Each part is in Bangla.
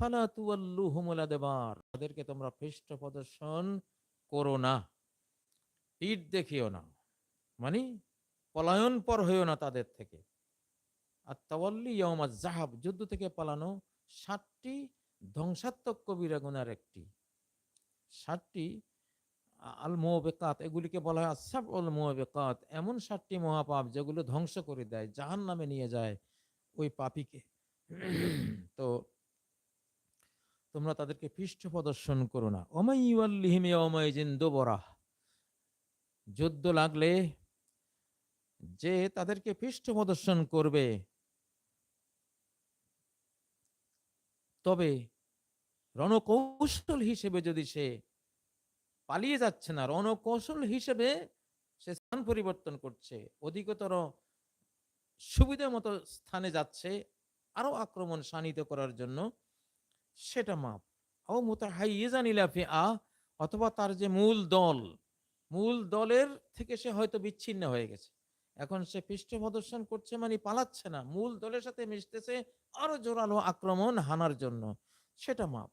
ফালা তুয়াল্লুহুমুল আদবার, তাদেরকে তোমরা পৃষ্ঠ প্রদর্শন করো না। পিঠ দেখিও না মানে পলায়ন পর হইও না তাদের থেকে। আর তাওয়াল্লি ইয়মা জাহাব যুদ্ধ থেকে পালানো ষাটটি ধ্বংসাত্মক কবিরা গুনার একটি। আ- আল মোবেকাত এগুলিকে বলা হয় আসাব অল এমন ষাটটি মহাপাপ যেগুলো ধ্বংস করে দেয় জাহান নামে নিয়ে যায় ওই পাপিকে। তো তোমরা তাদেরকে পৃষ্ঠ প্রদর্শন করো না। অমাইয়াল্লিহিম ইয়াউমাইজিন দুবরাহ। যুদ্ধ লাগলে যে তাদেরকে পৃষ্ঠ প্রদর্শন করবে, তবে রণকৌশল হিসেবে যদি সে পালিয়ে যাচ্ছে না, রণকৌশল হিসেবে সে স্থান পরিবর্তন করছে, অধিকতর সুবিধা মতো স্থানে যাচ্ছে আরও আক্রমণ শানিত করার জন্য সেটা মাপ। ও মোতাহাইজানিলাফি আ অথবা তার যে মূল দল, মূল দলের থেকে সে হয়তো বিচ্ছিন্ন হয়ে গেছে। এখন সে পৃষ্ঠ প্রদর্শন করছে মানে পালাচ্ছে না। মূল দলের সাথে মিশতেছে আরও জোরালো আক্রমণ হানার জন্য। সেটা মাপ।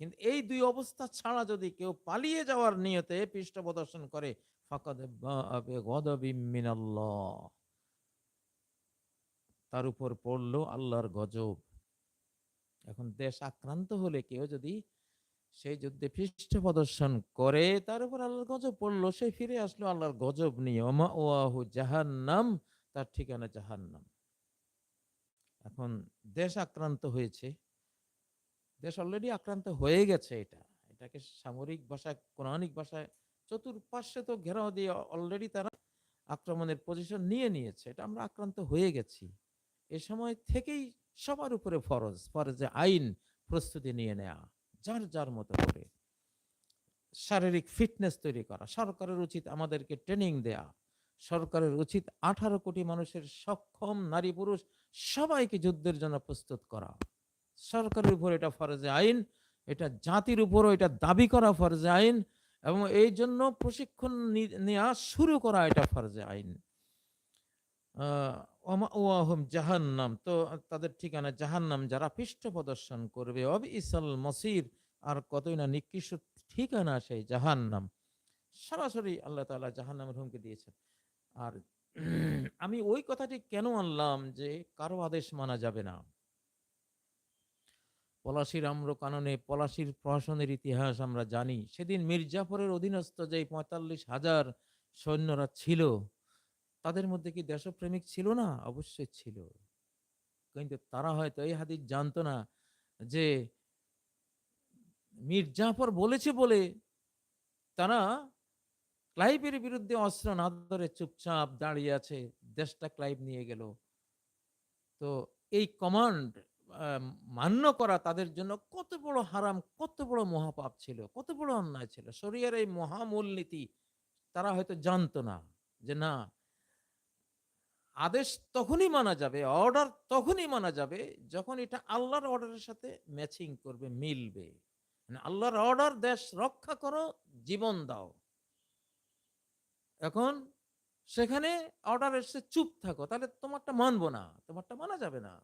কিন্তু এই দুই অবস্থা ছাড়া যদি কেউ পালিয়ে যাওয়ার নিয়তে পৃষ্ঠ প্রদর্শন করে তার উপর পড়ল আল্লাহর গজব। এখন দেশ আক্রান্ত হলে কেউ যদি সেই যুদ্ধে পৃষ্ঠ প্রদর্শন করে, তার উপর আল্লাহর গজব পড়ল, সে ফিরে আসলো আল্লাহর গজব নিয়ে। ওমা ওয়াহু জাহান্নাম, তার ঠিকানা জাহান্নাম। এখন দেশ আক্রান্ত হয়েছে। দেশ অলরেডি আক্রান্ত হয়ে গেছে এটা। এটাকে সামরিক ভাষায়, কোরআনিক ভাষায় চতুর্পার্শ্বে তো ঘেরাও দিয়ে অলরেডি তারা আক্রমণের পজিশন নিয়ে নিয়েছে। এটা আমরা আক্রান্ত হয়ে গেছি। এ সময় থেকেই সবার উপরে ফরজ, ফরজে আইন প্রস্তুতি নিয়ে নেওয়া যার যার মতো করে। শারীরিক ফিটনেস তৈরি করা, সরকারের উচিত আমাদেরকে ট্রেনিং দেয়া, সরকারের উচিত আঠারো কোটি মানুষের সক্ষম নারী পুরুষ সবাইকে যুদ্ধের জন্য প্রস্তুত করা। সরকারের উপর এটা ফরজে আইন, এটা জাতির উপরও এটা দাবি করা ফরজে আইন, এবং এই জন্য প্রশিক্ষণ নেওয়া শুরু করা এটা ফরজে আইন। ওয়াহুম জাহান্নাম। তো তাদের ঠিকানা জাহান্নাম যারা পৃষ্ঠ প্রদর্শন করবে। অব ইসাল মসির, আর কতই না নিকৃষ্ট ঠিকানা সেই জাহান্নাম। সরাসরি আল্লাহ তাআলা জাহান্নামের হুমকি দিয়েছেন। আর আমি ওই কথাটি কেন আনলাম যে কারও আদেশ মানা যাবে না? পলাশির আম্র কাননে পলাশির প্রশাসনের ইতিহাস আমরা জানি। সেদিন মির্জাফরের অধীনস্থ যে পঁয়তাল্লিশ হাজার সৈন্যরা ছিল তাদের মধ্যে কি দেশপ্রেমিক ছিল না? অবশ্যই ছিল। কিন্তু তারা হয়তো এই হাদিস জানতো না যে মির্জাফর বলেছে বলে তারা ক্লাইভের বিরুদ্ধে অস্ত্র না ধরে চুপচাপ দাঁড়িয়ে আছে, দেশটা ক্লাইভ নিয়ে গেল। তো এই কমান্ড মান্য করা তাদের জন্য কত বড় হারাম, কত বড় মহাপাপ ছিল, কত বড় অন্যায় ছিল। শরিয়ার এই মহামূলনীতি তারা হয়তো জানতো না যে না আদেশ তখনই মানা যাবে অর্ডার তখনই মানা যাবে যখন এটা আল্লাহর অর্ডারের সাথে ম্যাচিং করবে, মিলবে। মানে আল্লাহর অর্ডার দেশ রক্ষা করো, জীবন দাও। এখন সেখানে অর্ডার এসে চুপ থাকো, তাহলে তোমারটা মানবো না, তোমারটা মানা যাবে না।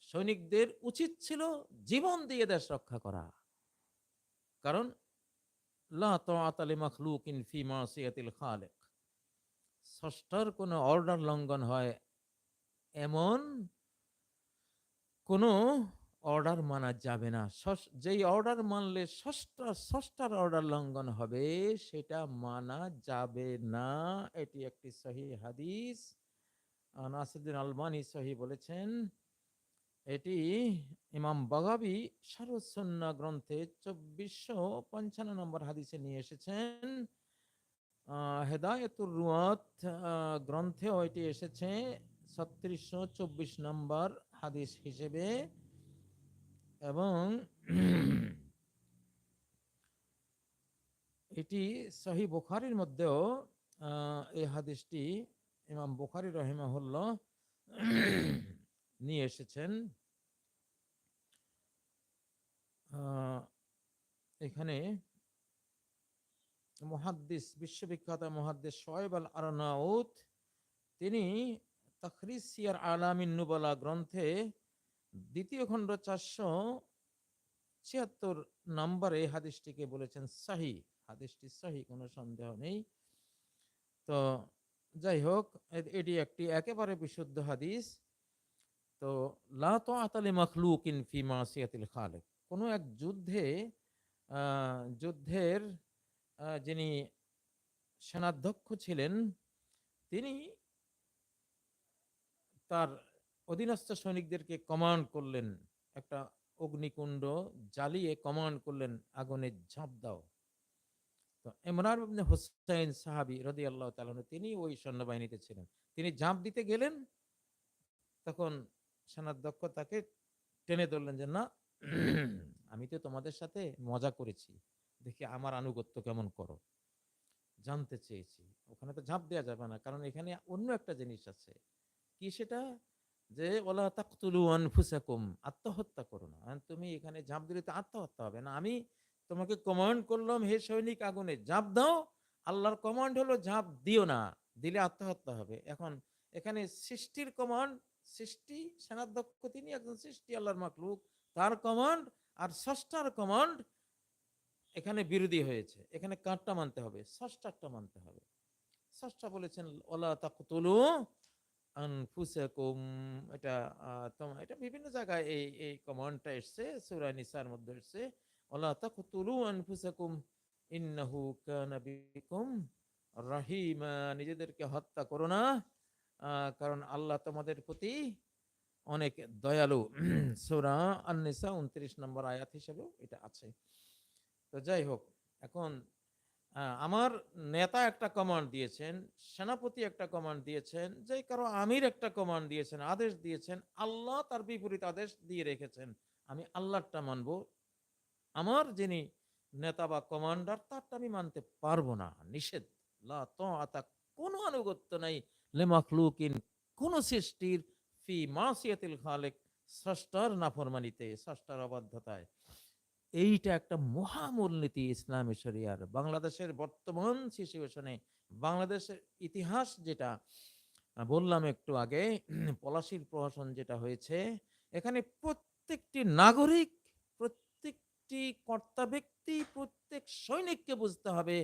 সৈনিকদের উচিত ছিল জীবন দিয়ে দেশ রক্ষা করা। কারণ, লা তাআতা লিমাখলুকিন ফি মাসিয়াতিল খালিক। ষষ্ঠার কোনো অর্ডার লঙ্ঘন হয় এমন কোনো অর্ডার মানা যাবে না। যেই অর্ডার মানলে ষষ্ঠা, ষষ্ঠার অর্ডার লঙ্ঘন হবে সেটা মানা যাবে না। এটি একটি সহি হাদিস। নাসিরুদ্দিন আলমানি সহি বলেছেন, এটি ইমাম বাগাবি সারসন্না গ্রন্থে চব্বিশশো পঞ্চান্ন নম্বর হাদিসে নিয়ে এসেছেন হেদায়েতুর রুয়াত গ্রন্থেও এটি এসেছে, ছত্রিশশো চব্বিশ নম্বর হাদিস হিসেবে। এবং এটি সহি বুখারির মধ্যেও এই হাদিসটি ইমাম বুখারি রহিমাহুল্লাহ নিয়ে এসেছেন। এখানে মুহাদ্দিস, বিশ্ববিখ্যাত মুহাদ্দিস শোয়েব আল আরনাউত, তিনি তখরিস সিয়ার আলামিন নুবালা গ্রন্থে দ্বিতীয় খণ্ড চারশো ছিয়াত্তর নম্বরে হাদিসটিকে বলেছেন সাহি। হাদিসটি সাহি, কোনো সন্দেহ নেই। তো যাই হোক এটি একটি একেবারে বিশুদ্ধ হাদিস। তো লা তো আতালি মখলুকিন ফি মাসিয়াতিল খালেক। কোনো এক যুদ্ধে যুদ্ধের যিনি সেনাধ্যক্ষ ছিলেন, তিনি তার অধীনস্থ সৈনিকদেরকে কমান্ড করলেন, একটা অগ্নিকুণ্ড জ্বালিয়ে কমান্ড করলেন, আগুনে ঝাঁপ দাও। তো ইমরান ইবনে হুসাইন সাহাবী রাদিয়াল্লাহু তাআলা আনহু, তিনি ওই সৈন্যবাহিনীতে ছিলেন। তিনি ঝাঁপ দিতে গেলেন, তখন সেনাধ্যক্ষ তাকে টেনে ধরলেন যে, না, আমি তো তোমাদের সাথে মজা করেছি। দেখি আমার আনুগত্য কেমন করো? জানতে চেয়েছি। ওখানে তো ঝাঁপ দেওয়া যাবে না, কারণ এখানে অন্য একটা জিনিস আছে। কি সেটা? যে, ওলা তাকতুলু আনফুসাকুম, আত্মহত্যা করো না। তুমি এখানে ঝাঁপ দিলে তো আত্মহত্যা হবে না। আমি তোমাকে কমান্ড করলাম, হে সৈনিক আগুনে, ঝাঁপ দাও। আল্লাহর কমান্ড হলো ঝাঁপ দিও না, দিলে আত্মহত্যা হবে। এখন এখানে সৃষ্টির কমান্ড সৃষ্টি, সেনাধ্যক্ষ তিনি একজন সৃষ্টি, আল্লাহর মাকলুক তার কমান্ড আর ষষ্ঠার কমান্ড এখানে বিরোধী হয়েছে এখানে কারটা মানতে হবে ষষ্ঠারটা মানতে হবে। ষষ্ঠা বলেছেন ওলা তাকতুলু আনফুসাকুম। এটা আহ, তোমা এটা বিভিন্ন জায়গায় এই এই কমান্ডটা এসছে সূরা নিসার মধ্যে এসছে ওলা তাকতুলু আনফুসাকুম ইন্নাহু কানা বিকুম রাহিমা। নিজেদেরকে হত্যা করো না কারণ আল্লাহ তোমাদের প্রতি অনেক দয়ালু। সূরা আন-নিসা 29 নম্বর আয়াত হিসেবেও এটা আছে। তো যাই হোক, এখন আমার নেতা একটা কমান্ড দিয়েছেন, সেনাপতি একটা কমান্ড দিয়েছেন, যে কারও আমির একটা কমান্ড দিয়েছেন, আদেশ দিয়েছেন, আল্লাহ তার বিপরীত আদেশ দিয়ে রেখেছেন। আমি আল্লাহরটা মানব। আমার যিনি নেতা বা কমান্ডার তারটা আমি মানতে পারব না, নিষেধ। লা তাআতা, কোনো আনুগত্য নাই লেমাখলুকিন কোন সৃষ্টির, ফি মাসিয়াতিল খালেক, স্রষ্টার নাফরমানিতে, স্রষ্টার অবাধ্যতায়। এইটা একটা মহামূলনীতি ইসলামী শরিয়ার। বাংলাদেশের বর্তমান সিচুয়েশনে বাংলাদেশের ইতিহাস যেটা বললাম একটু আগে, পলাশির প্রহসন যেটা হয়েছে, এখানে প্রত্যেকটি নাগরিক, প্রত্যেকটি কর্তা ব্যক্তি, প্রত্যেক সৈনিককে বুঝতে হবে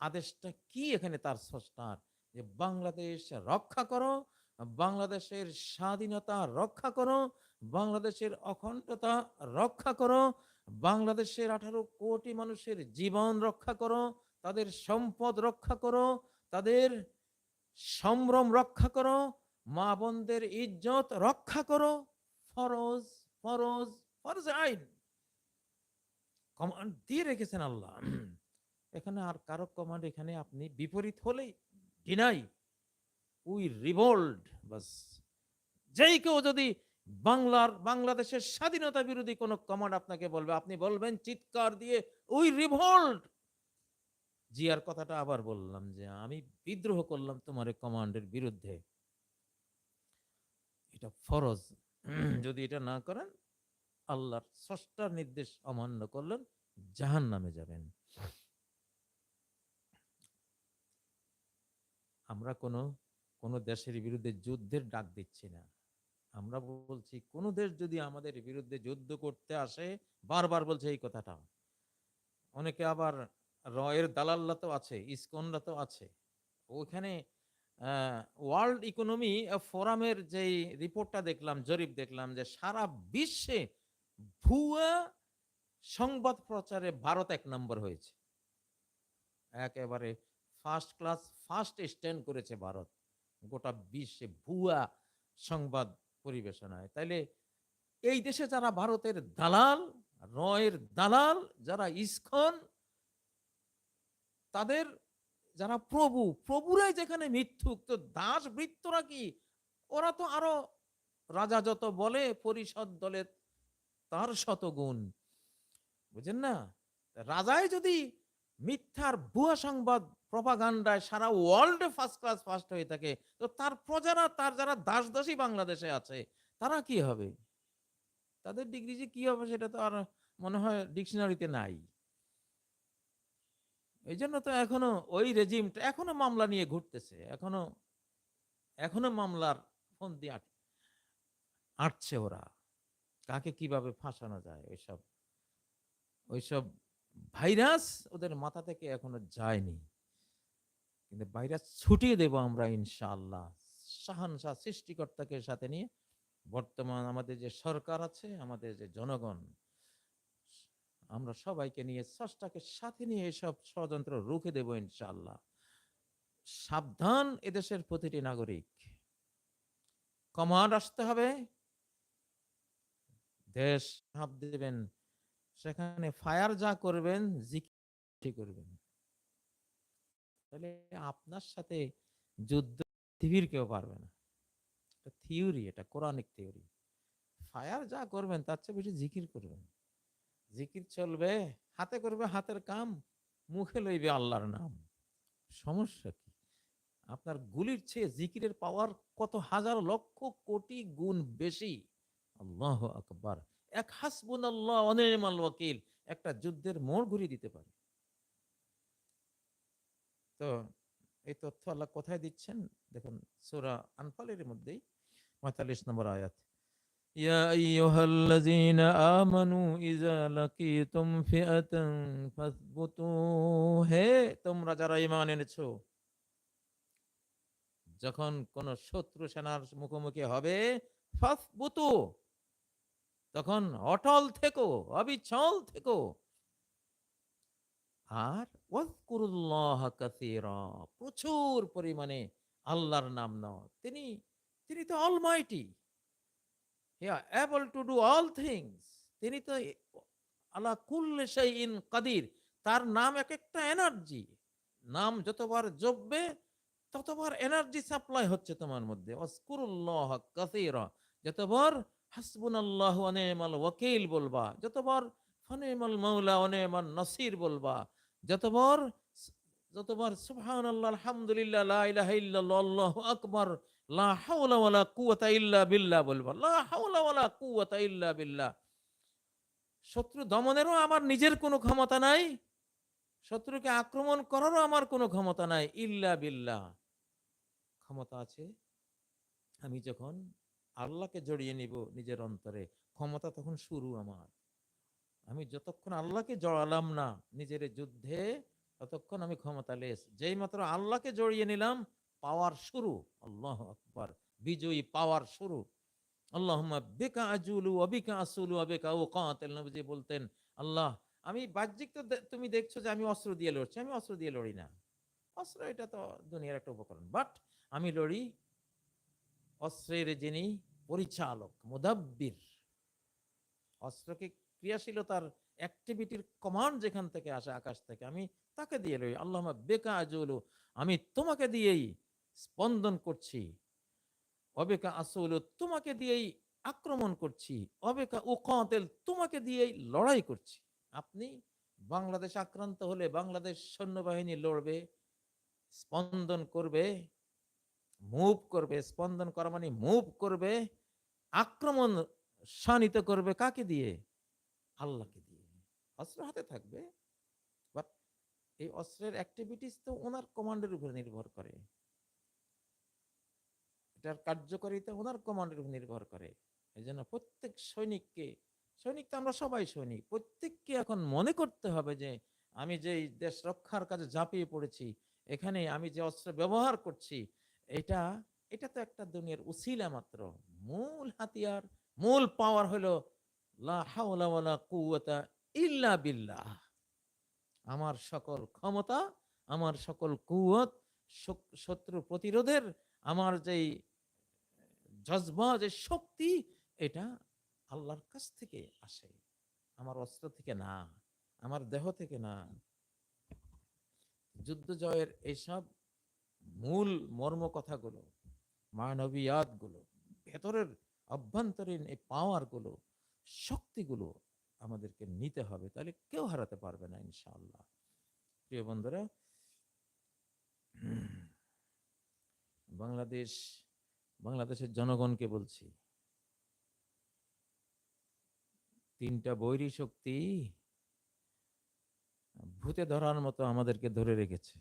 আদেশটা কি এখানে তার স্রষ্টার। যে বাংলাদেশ রক্ষা করো, বাংলাদেশের স্বাধীনতা রক্ষা করো, বাংলাদেশের অখণ্ডতা রক্ষা করো বাংলাদেশের আঠারো কোটি মানুষের জীবন রক্ষা করো, তাদের সম্পদ রক্ষা করো, তাদের সম্ভ্রম রক্ষা করো, মা বোনদের ইজ্জত রক্ষা করো। ফরজ ফরজ ফরজ আইন। কমান্ড দিয়ে রেখেছেন আল্লাহ। এখানে আর কারও কমান্ড এখানে আপনি বিপরীত হলেই ডিনাই। উই রিভোল্ড, বাস। যেই কেউ যদি বাংলার, বাংলাদেশের স্বাধীনতা বিরোধী কোনো কমান্ড আপনাকে বলবে? আপনি বলবেন, চিৎকার দিয়ে উই রিভোল্ট! জিয়ার কথাটা আবার বললাম যে, আমি বিদ্রোহ করলাম তোমার কমান্ডের বিরুদ্ধে। এটা ফরজ। যদি এটা না করেন, আল্লাহর ষষ্ঠার নির্দেশ অমান্য করলেন জাহান নামে যাবেন। আমরা কোনো কোনো দেশের বিরুদ্ধে যুদ্ধের ডাক দিচ্ছি না। আমরা বলছি, কোন দেশ যদি আমাদের বিরুদ্ধে যুদ্ধ করতে আসে, বারবার বলছে এই কথাটা। অনেকে আবার রয়ের দালাল্লা তো আছে ইসকনরা তো আছে। ওখানে ওয়ার্ল্ড ইকোনমি ফোরামের যেই রিপোর্টটা দেখলাম, জরিপ দেখলাম যে সারা বিশ্বে ভুয়া সংবাদ প্রচারে ভারত এক নম্বর হয়েছে। একেবারে ফার্স্ট ক্লাস ফার্স্ট স্ট্যান্ড করেছে ভারত। গোটা বিশ্বে ভুয়া সংবাদ পরিবেশনায় তাইলে এই দেশে যারা ভারতের দালাল, রয়ের দালাল, যারা ইস্কন, তাদের যারা প্রভু, প্রভুরাই যেখানে মিথ্যুক, তো দাস বৃত্তরা কি? ওরা তো আরও রাজা যত বলে, পরিষদ দলের তার শত গুণ বুঝেন না? রাজাই যদি মিথ্যার ভুয়া সংবাদ প্রপাগান্ডায় সারা ওয়ার্ল্ডে ফার্স্ট ক্লাস ফার্স্ট হয়ে থাকে। তো তার প্রজারা, তার যারা দাস দাসী বাংলাদেশে আছে, তারা কি হবে? তাদের ডিগ্রি যে কি হবে সেটা তো আর মনে হয় ডিকশনারিতে নাই। এই জন্য তো এখনও ওই রেজিমটা এখনও মামলা নিয়ে ঘুরতেছে। এখনও এখনও মামলার ফোন দিয়ে আট- আটছে ওরা। কাকে কীভাবে ফাঁসানো যায়, ওইসব ওইসব ভাইরাস ওদের মাথা থেকে এখনও যায়নি। কিন্তু ভাইরাস ছুটিয়ে দেব আমরা ইনশাআল্লাহ। শাহানশাহ সৃষ্টিকর্তাকে সাথে নিয়ে বর্তমান আমাদের যে সরকার আছে, আমাদের যে জনগণ, আমরা সবাইকে নিয়ে, স্রষ্টাকে সাথে নিয়ে এসব ষড়যন্ত্র রুখে দেব ইনশাআল্লাহ। সাবধান এদেশের প্রতিটি নাগরিক। কমান্ড আসতে হবে। দেশ হাত দেবেন সেখানে ফায়ার যা করবেন জিকি করবেন। তাহলে আপনার সাথে যুদ্ধ পৃথিবীর কেউ পারবে না। এটা থিওরি এটা কোরআনিক থিওরি ফায়ার যা করবেন, তার চেয়ে বেশি জিকির করবেন। জিকির চলবে, হাতে করবে হাতের কাম, মুখে লইবে আল্লাহর নাম। সমস্যা কি? আপনার গুলির চেয়ে জিকিরের পাওয়ার কত হাজার লক্ষ কোটি গুণ বেশি? আল্লাহ আকবার। এক হাসবুন আল্লাহ অনেমাল ওয়াকিল একটা যুদ্ধের মোড় ঘুরিয়ে দিতে পারে তো এই তথ্য আল্লাহ কোথায় দিচ্ছেন দেখুন সূরা আনফালের মধ্যেই পঁয়তাল্লিশ নম্বর আয়াত يا أيها الذين آمنوا إذا لقيتم فئة فاثبتوا হে তোমরা যারা ঈমান এনেছো যখন কোন শত্রু সেনার মুখোমুখি হবে ফাসবুতু তখন অটল থেকো, অবিচল থেকো। আর প্রচুর পরিমাণে আল্লাহর নাম নাও। তিনি তিনি তো almighty able to do all things তিনি তো আল্লাহ কুল্লে কুল্লি শাইইন কাদির। তার নাম এক একটা এনার্জি নাম যতবার জপবে, ততবার এনার্জি সাপ্লাই হচ্ছে তোমার মধ্যে। ওয়াজকুরুল্লাহ কাসীরা, যতবার হাসবুনাল্লাহু ওয়া নি'মাল ওয়াকিল বলবা, যতবার ফানিমাল মাওলা ওয়া নি'মান নাসির বলবা, যতবার যতবার সুবহানাল্লাহ, আলহামদুলিল্লাহ, লা ইলাহা ইল্লাল্লাহ, আল্লাহু আকবার, লা হাওলা ওয়ালা কুওয়াতা ইল্লা বিল্লাহ বলবা, লা হাওলা ওয়ালা কুওয়াতা ইল্লা বিল্লাহ। শত্রু দমনেরও আমার নিজের কোনো ক্ষমতা নাই, শত্রুকে আক্রমণ করারও আমার কোনো ক্ষমতা নাই, ইল্লা বিল্লাহ। ক্ষমতা আছে, আমি যখন আল্লাহকে জড়িয়ে নিব নিজের অন্তরে, ক্ষমতা তখন শুরু আমার। আমি যতক্ষণ আল্লাহকে জড়ালাম না নিজের যুদ্ধে, ততক্ষণ আমি ক্ষমতা লেস যেই মাত্র আল্লাহকে জড়িয়ে নিলাম, পাওয়ার শুরু। আল্লাহ আকবার। বিজয়ী পাওয়ার শুরু। আল্লাহুম্মা বিকা আজুলু অবিকা আসুলু অবিকা ওকাতিল নবীজি বলতেন, আল্লাহ, আমি বাহ্যিক তো তুমি দেখছ যে আমি অস্ত্র দিয়ে লড়ছি। আমি অস্ত্র দিয়ে লড়ি না। অস্ত্র এটা তো দুনিয়ার একটা উপকরণ। বাট আমি লড়ি অস্ত্রের যিনি পরিচালক, মুদাব্বির। অস্ত্রকে ক্রিয়াশীলতার অ্যাক্টিভিটির কমান্ড যেখান থেকে আসে আকাশ থেকে, আমি তাকে দিয়ে লই। আল্লাহ বেকা আজুলু, আমি তোমাকে দিয়েই স্পন্দন করছি। অবেকা আসুলু, তোমাকে দিয়েই আক্রমণ করছি। অবেকা উকাতেল, তোমাকে দিয়েই লড়াই করছি। আপনি বাংলাদেশ আক্রান্ত হলে বাংলাদেশ সৈন্যবাহিনী লড়বে, স্পন্দন করবে মুভ করবে, স্পন্দন করা মানে মুভ করবে, আক্রমণ শানিত করবে কাকে দিয়ে? আল্লাহকে দিয়ে। অস্ত্র হাতে থাকবে বাট এই অস্ত্রের অ্যাক্টিভিটিস তো ওনার কমান্ডের উপর নির্ভর করে। এটার কার্যকারিতা ওনার কমান্ডের উপর নির্ভর করে। এই জন্য প্রত্যেক সৈনিককে, সৈনিক তো আমরা সবাই সৈনিক, প্রত্যেককে এখন মনে করতে হবে যে আমি যে দেশ রক্ষার কাজে ঝাঁপিয়ে পড়েছি, এখানে আমি যে অস্ত্র ব্যবহার করছি এটা এটা তো একটা দুনিয়ার উসিলা মাত্র। মূল হাতিয়ার, মূল পাওয়ার হলো ইল্লা বিল্লাহ। আমার সকল ক্ষমতা, আমার সকল কুয়ত শত্রু প্রতিরোধের, আমার যেই জজবা, যে শক্তি, এটা আল্লাহর কাছ থেকে আসে। আমার অস্ত্র থেকে না, আমার দেহ থেকে না। যুদ্ধ জয়ের এইসব মূল মর্ম কথাগুলো মানবীয়াতগুলো ভেতরের অভ্যন্তরীণ এই পাওয়ারগুলো শক্তিগুলো আমাদেরকে নিতে হবে, তাহলে কেউ হারাতে পারবে না ইনশাআল্লাহ। প্রিয় বন্ধুরা, বাংলাদেশ, বাংলাদেশের জনগণকে বলছি, তিনটা বৈরী শক্তি ভূতে ধরার মতো আমাদেরকে ধরে রেখেছে।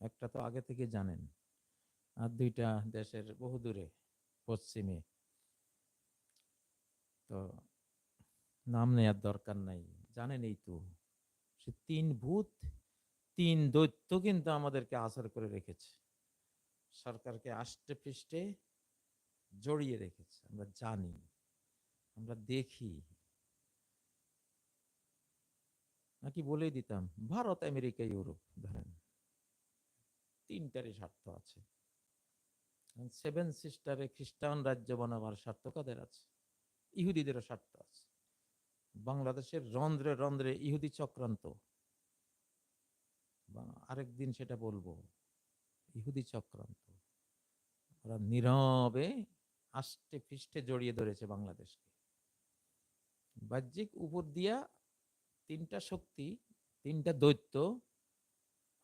একটা তো আগে থেকে জানেন। আর দুইটা দেশের বহু দূরে, পশ্চিমে। তো নাম নেয়ার দরকার নাই, জানেন এই তো। সে তিন ভূত, তিন দৈত্য কিন্তু আমাদেরকে আসর করে রেখেছে। সরকারকে আষ্টে পৃষ্ঠে জড়িয়ে রেখেছে, আমরা জানি, আমরা দেখি। নাকি বলেই দিতাম, ভারত, আমেরিকা, ইউরোপ, ধরেন। তিনটারই স্বার্থ আছে। সেভেন সিস্টারে খ্রিস্টান রাজ্য বানাবার স্বার্থ কাদের আছে? ইহুদিদেরও স্বার্থ আছে। বাংলাদেশের রন্ধ্রে রন্ধ্রে ইহুদি চক্রান্ত। আরেকদিন সেটা বলব, ইহুদি চক্রান্ত। ওরা নীরবে আষ্টে পৃষ্ঠে জড়িয়ে ধরেছে বাংলাদেশকে। বাহ্যিক উপর দিয়া তিনটা শক্তি, তিনটা দৈত্য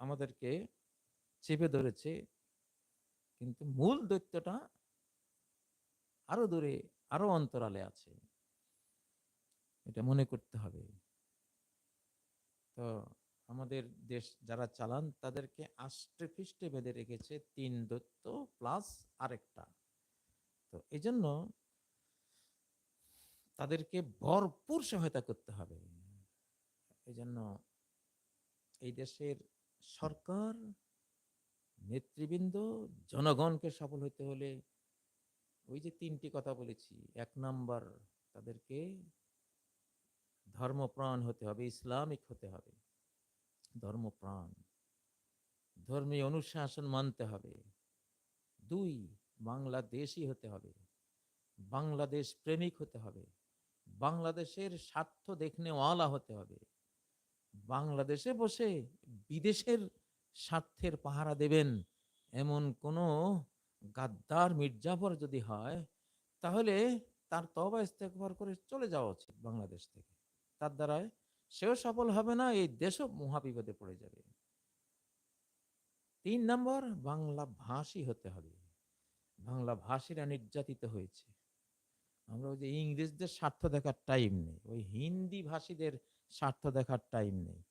আমাদেরকে চেপে ধরেছে। কিন্তু মূল দৈত্যটা আরও দূরে, আরও অন্তরালে আছে। এটা মনে করতে হবে। তো আমাদের দেশ যারা চালান, তাদেরকে আষ্টে পৃষ্ঠে বেঁধে রেখেছে তিন দৈত্য প্লাস আরেকটা। তো এই জন্য তাদেরকে ভরপুর সহায়তা করতে হবে। এই জন্য এই দেশের সরকার নেতৃবৃন্দ, জনগণকে সফল হতে হলে ওই যে তিনটি কথা বলেছি। এক নাম্বার, তাদেরকে ধর্মপ্রাণ হতে হবে, ইসলামিক হতে হবে। ধর্মপ্রাণ। ধর্মীয় অনুশাসন মানতে হবে। দুই, বাংলাদেশি হতে হবে। বাংলাদেশ প্রেমিক হতে হবে। বাংলাদেশের স্বার্থ দেখনেওয়ালা হতে হবে। বাংলাদেশে বসে বিদেশের স্বার্থের পাহারা দেবেন। এমন কোনো গাদ্দার মির্জাফর যদি হয়, তাহলে তার তবা ইস্তেকবার করে চলে যাওয়া উচিত বাংলাদেশ থেকে। তার দ্বারায় সেও সফল হবে না, এই দেশও মহাবিপদে পড়ে যাবে। তিন নম্বর, বাংলা ভাষী হতে হবে। বাংলা ভাষীরা নির্যাতিত হয়েছে। আমরা ওই যে ইংরেজদের স্বার্থ দেখার টাইম নেই, ওই হিন্দি ভাষীদের স্বার্থ দেখার টাইম নেই।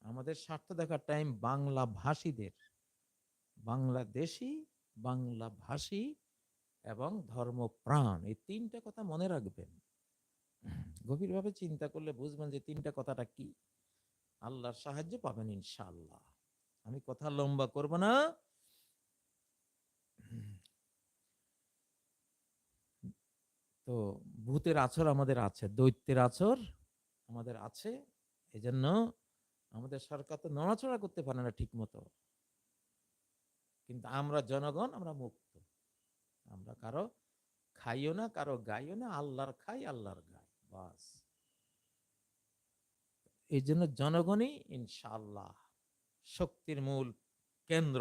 আমাদের স্বার্থ দেখার টাইম বাংলা ভাষীদের। বাংলাদেশি, বাংলা ভাষী এবং ধর্মপ্রাণ, এই তিনটা কথা মনে রাখবেন। গভীরভাবে চিন্তা করলে বুঝবেন যে তিনটা কথাটা কি। আল্লাহর সাহায্য পাবেন ইনশাআল্লাহ। আমি কথা লম্বা করব না। তো ভূতের আছর আমাদের আছে, দৈত্যের আছর আমাদের আছে। এজন্য আমাদের সরকার তো নড়াচড়া করতে পারে না ঠিক মতো কিন্তু আমরা জনগণ, আমরা মুক্ত। আমরা কারও খাইও না, কারও গাইও না, আল্লাহর খাই, আল্লাহর গাই, বাস। এই জন্য জনগণই ইনশাআল্লাহ শক্তির মূল কেন্দ্র।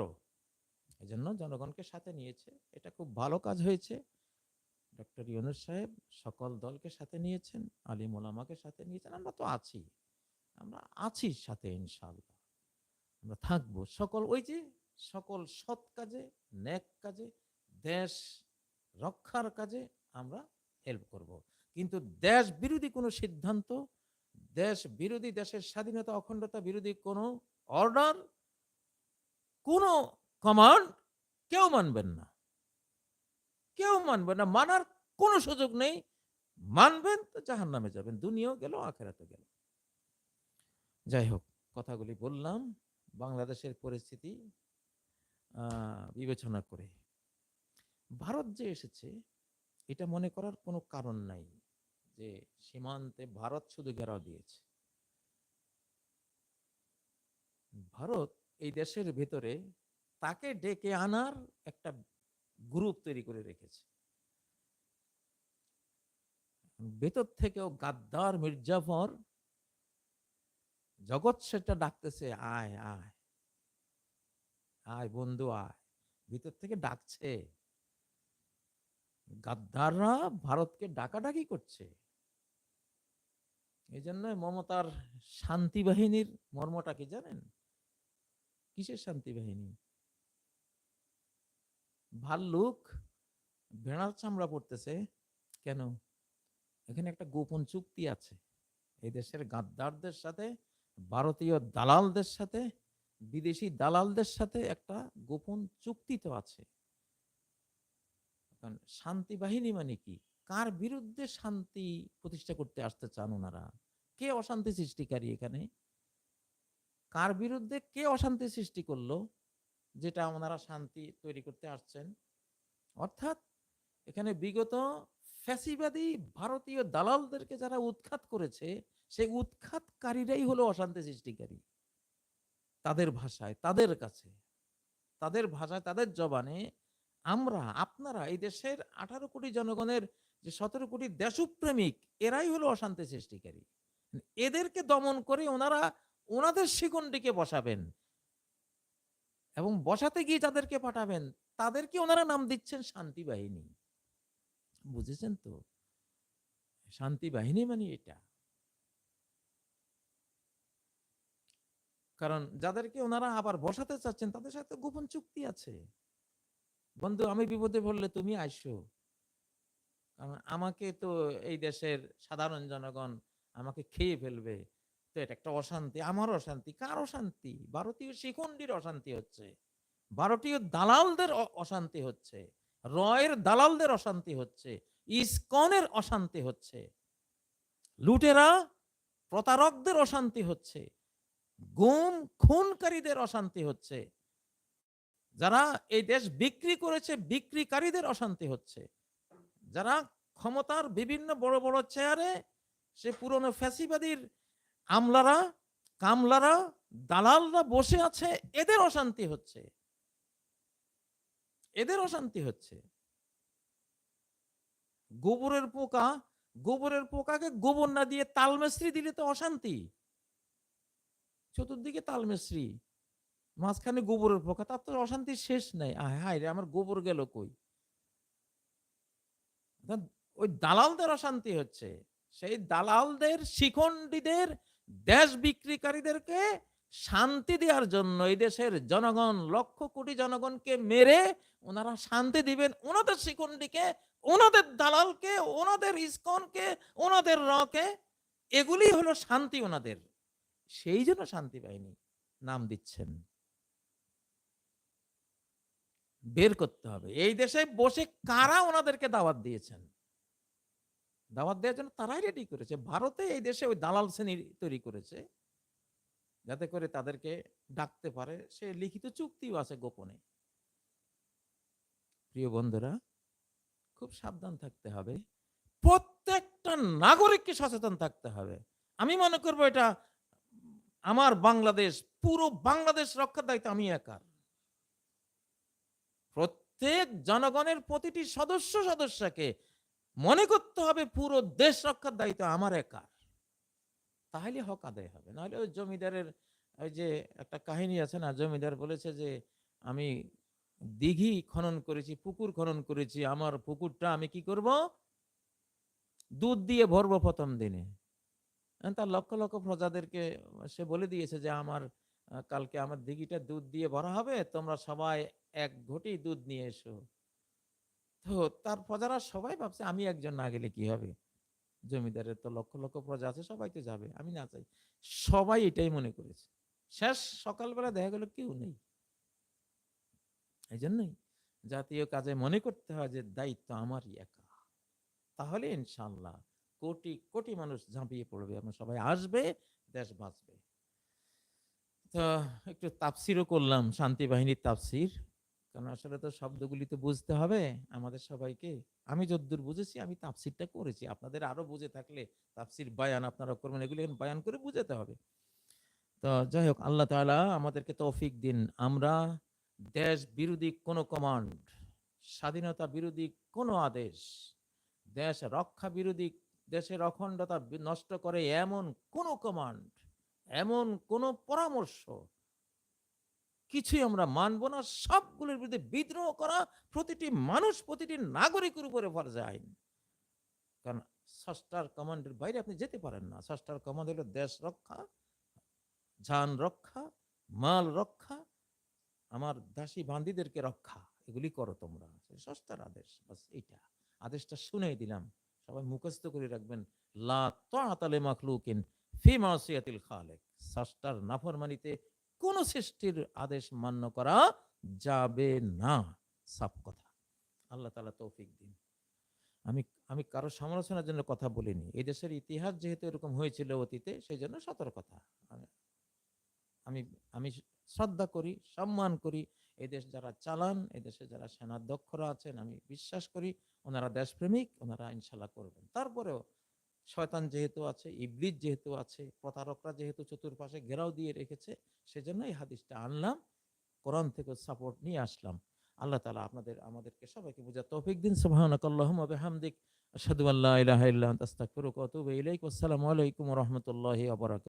এই জন্য জনগণকে সাথে নিয়েছে। এটা খুব ভালো কাজ হয়েছে। ডক্টর ইউনুস সাহেব সকল দলকে সাথে নিয়েছেন আলী মোলামাকে সাথে নিয়েছেন, আমরা তো আছি। আমরা আছি সাথে ইনশাআল্লাহ। আমরা থাকব। সকল ওই যে সকল সৎ কাজে, ন্যাক কাজে, দেশ রক্ষার কাজে আমরা হেল্প করব। কিন্তু দেশ বিরোধী কোনো সিদ্ধান্ত, দেশ বিরোধী দেশের স্বাধীনতা, অখণ্ডতা বিরোধী কোনো অর্ডার কোনো কমান্ড কেউ মানবেন না। কেউ মানবেন না। মানার কোনো সুযোগ নেই। মানবেন তো জাহান নামে যাবেন। দুনিয়াও গেল আখেরাতে গেল। যাই হোক, কথাগুলি বললাম। বাংলাদেশের পরিস্থিতি বিবেচনা করে। ভারত যে এসেছে, এটা মনে করার কোনো কারণ নাই যে সীমান্তে ভারত শুধু ঘেরাও দিয়েছে। ভারত এই দেশের ভেতরে তাকে ডেকে আনার একটা গ্রুপ তৈরি করে রেখেছে। ভেতর থেকেও গাদ্দার, মির্জাফর জগৎ সেটা ডাকতেছে, আয় আয় আয় বন্ধু, আয়। ভিতর থেকে ডাকছে। গাদ্দাররা ভারতকে ডাকাডাকি করছে। এই জন্য মমতার শান্তি বাহিনীর মর্মটা কি জানেন? কিসের শান্তি বাহিনী? ভাল্লুক ভেড়ার চামড়া পড়তেছে কেন? এখানে একটা গোপন চুক্তি আছে। এই দেশের গাদ্দারদের সাথে ভারতীয় দালালদের সাথে, বিদেশি দালালদের সাথে একটা গোপন চুক্তি তো আছে। এখন শান্তি বাহিনী মানে কি? কার বিরুদ্ধে শান্তি প্রতিষ্ঠা করতে আসতে চান ওনারা? কে অশান্তি সৃষ্টিকারী এখানে? কার বিরুদ্ধে কে অশান্তি সৃষ্টি করল যেটা ওনারা শান্তি তৈরি করতে আসছেন? অর্থাৎ এখানে বিগত ফ্যাসিবাদী ভারতীয় দালালদেরকে যারা উৎখাত করেছে, সেই উৎখাতকারীরাই হলো অশান্তি সৃষ্টিকারী। তাদের ভাষায়, তাদের কাছে, তাদের ভাষায়, তাদের জবানে আমরা, আপনারা এই দেশের আঠারো কোটি জনগণের যে সতেরো কোটি দেশপ্রেমিক, এরাই হলো অশান্তি সৃষ্টিকারী। এদেরকে দমন করে ওনারা ওনাদের শিকন্ডিকে বসাবেন এবং বসাতে গিয়ে যাদেরকে পাঠাবেন, তাদেরকে ওনারা নাম দিচ্ছেন শান্তি বাহিনী। বুঝেছেন তো? শান্তি বাহিনী মানে এটা। কারণ যাদেরকে ওনারা আবার বসাতে চাচ্ছেন, তাদের সাথে গোপন চুক্তি আছে। বন্ধু, আমি বিপদে পড়লে তুমি আইসো কারণ আমাকে তো এই দেশের সাধারণ জনগণ আমাকে খেয়ে ফেলবে। তো এটা একটা অশান্তি, আমার অশান্তি, কার অশান্তি? ভারতীয় শিখন্ডির অশান্তি হচ্ছে। ভারতীয় দালালদের অশান্তি হচ্ছে। রয়ের দালালদের অশান্তি হচ্ছে, ইসকনের অশান্তি হচ্ছে, লুটেরা প্রতারকদের অশান্তি হচ্ছে, গুম খুনকারীদের অশান্তি হচ্ছে, যারা এই দেশ বিক্রি করেছে বিক্রিকারীদের অশান্তি হচ্ছে, যারা ক্ষমতার বিভিন্ন বড় বড় চেয়ারে সে পুরনো ফ্যাসিবাদীর আমলারা, কামলারা, দালালরা বসে আছে, এদের অশান্তি হচ্ছে। এদের অশান্তি হচ্ছে। গোবরের পোকা, গোবরের পোকাকে গোবর না দিয়ে তালমেশ্রী দিলে তো অশান্তি। চতুর্দিকে তালমেশ্রী মাঝখানে গোবরের পোকা, তার তো অশান্তির শেষ নাই। হায় রে, আমার গোবর গেল কই? ওই দালালদের অশান্তি হচ্ছে। সেই দালালদের, শিখণ্ডীদের, দেশ বিক্রিকারীদেরকে শান্তি দেওয়ার জন্য এই দেশের জনগণ, লক্ষ কোটি জনগণকে মেরে ওনারা শান্তি দিবেন। ওনাদের শিখণ্ডীকে ওনাদের দালালকে, ওনাদের ইস্কনকে, ওনাদের রকে, এগুলি হলো শান্তি ওনাদের। সেই জন্য শান্তি বাহিনী নাম দিচ্ছেন। বের করতে হবে। এই দেশে বসে কারা ওনাদেরকে দাওয়াত দিয়েছেন? দাওয়াত দেওয়ার জন্য তারাই রেডি করেছে। ভারতে এই দেশে ওই দালাল শ্রেণি তৈরি করেছে। যাতে করে তাদেরকে ডাকতে পারে। সে লিখিত চুক্তিও আছে গোপনে। প্রিয় বন্ধুরা, খুব সাবধান থাকতে হবে। প্রত্যেকটা নাগরিককে সচেতন থাকতে হবে। আমি মনে করব এটা আমার বাংলাদেশ, পুরো বাংলাদেশ রক্ষার দায়িত্ব আমি একার। প্রত্যেক জনগণের প্রতিটি সদস্য সদস্যকে মনে করতে হবে পুরো দেশ রক্ষার দায়িত্ব আমার একার। তাহলে হক আদায় হবে। নাহলে ওই জমিদারের, ওই যে একটা কাহিনী আছে না, জমিদার বলেছে যে, আমি দিঘি খনন করেছি, পুকুর খনন করেছি, আমার পুকুরটা আমি কি করব? দুধ দিয়ে ভরবো প্রথম দিনে। তার লক্ষ লক্ষ প্রজাদেরকে সে বলে দিয়েছে যে, আমার কালকে আমার দিঘিটা দুধ দিয়ে ভরা হবে, তোমরা সবাই এক ঘটি দুধ নিয়ে এসো। তো তার প্রজারা সবাই ভাবছে, আমি একজন না গেলে কি হবে? জমিদারের তো লক্ষ লক্ষ প্রজা আছে, সবাই তো যাবে, আমি না চাই। সবাই এটাই মনে করেছে। শেষ সকালবেলা দেখা গেল কেউ নেই। এই জন্যই জাতীয় কাজে মনে করতে হয় যে দায়িত্ব আমারই একা। তাহলে ইনশাল্লাহ কোটি কোটি মানুষ ঝাঁপিয়ে পড়বে এবং সবাই আসবে, দেশ বাঁচবে। তো একটু তাপসিরও করলাম, শান্তি বাহিনীর তাপসির কারণ আসলে তো শব্দগুলি তো বুঝতে হবে আমাদের সবাইকে। আমি যদ্দূর বুঝেছি, আমি তাফসিরটা করেছি। আপনাদের আরও বুঝে থাকলে তাফসির বায়ান আপনারা করবেন, এগুলি এখন বায়ান করে বুঝাতে হবে। তো যাই হোক, আল্লাহ তাআলা আমাদেরকে তৌফিক দিন। আমরা দেশ বিরোধী কোনো কমান্ড স্বাধীনতা বিরোধী কোনো আদেশ, দেশ রক্ষা বিরোধী, দেশের অখণ্ডতা নষ্ট করে এমন কোনো কমান্ড এমন কোনো পরামর্শ কিছুই আমরা মানব না। সবগুলোর বিরুদ্ধে বিদ্রোহ করা প্রতিটি মানুষ, প্রতিটি নাগরিকের উপরে ফরজে আইন। কারণ ষষ্ঠার কমান্ডের বাইরে আপনি যেতে পারেন না। ষষ্ঠার কমান্ড হলো দেশ রক্ষা যান রক্ষা, মাল রক্ষা, আমার দাসী বান্দিদেরকে রক্ষা। এগুলি করো তোমরা। ষষ্ঠার আদেশ। বাস এইটা। আদেশটা শুনেই দিলাম। সবাই মুখস্থ করে রাখবেন। লা তাআতালে মাখলুকিন ফি মাসিয়াতিল খালিক। ষষ্ঠার নাফরমানিতে কোন সৃষ্টির আদেশ মান্য করা যাবে না। সাফ কথা। আল্লাহ তালা তৌফিক দিন। আমি আমি কারও সমালোচনার জন্য কথা বলিনি। এই দেশের ইতিহাস যেহেতু এরকম হয়েছিল অতীতে সেই জন্য সতর্কতা। আমি- আমি শ্রদ্ধা করি, সম্মান করি। এই দেশ যারা চালান এই দেশে যারা সেনাধ্যক্ষরা আছেন, আমি বিশ্বাস করি, ওনারা দেশপ্রেমিক, ওনারা ইনশাল্লাহ করবেন। তারপরেও শয়তান যেহেতু আছে ইবলিজ যেহেতু আছে, প্রতারকরা যেহেতু চতুর্পাশে ঘেরাও দিয়ে রেখেছে, সেজন্য এই হাদিসটা আনলাম, কোরআন থেকে সাপোর্ট নিয়ে আসলাম। আল্লাহ তালা আপনাদের, আমাদেরকে সবাইকে বোঝা তৌফিক দিন। সুবহানাকাল্লাহুম্মা বিহামদিক, আশহাদু আল্লা ইলাহা ইল্লা আনতা, আস্তাগফিরুকা ওয়া আতুবু ইলাইক। ওয়াসসালামু আলাইকুম রহমতুল্লাহ আবরাক